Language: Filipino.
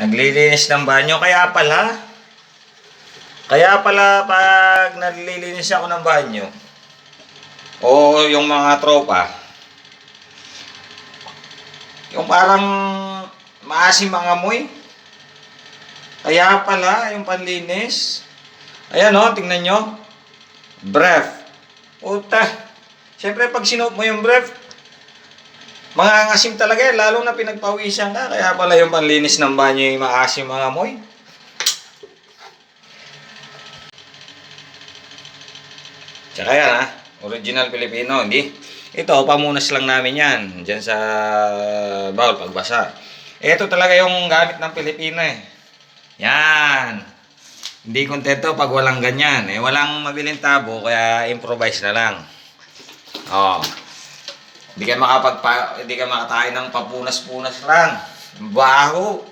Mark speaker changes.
Speaker 1: Naglilinis ng banyo. Kaya pala, kaya pala pag naglilinis ako ng banyo, o yung mga tropa, yung parang maasim ang amoy. Kaya pala, yung panlinis. Ayan o, tingnan nyo. Breath. Uta. Siyempre, pag sinuot mo yung breath, mga angasim talaga eh, lalo na pinagpawisan ka. Kaya pala yung panlinis ng banyo yung maasim ang amoy. Tsaka yan ha, original Filipino, hindi? Ito, pamunas lang namin yan, dyan sa bawal pagbasa. Ito talaga yung gamit ng Pilipino eh. Yan. Hindi kontento pag walang ganyan. Eh, walang mabiling tabo, kaya improvise na lang. Oh. Hindi ka makapagpa, hindi ka makatayo ng papunas-punas lang. Baho.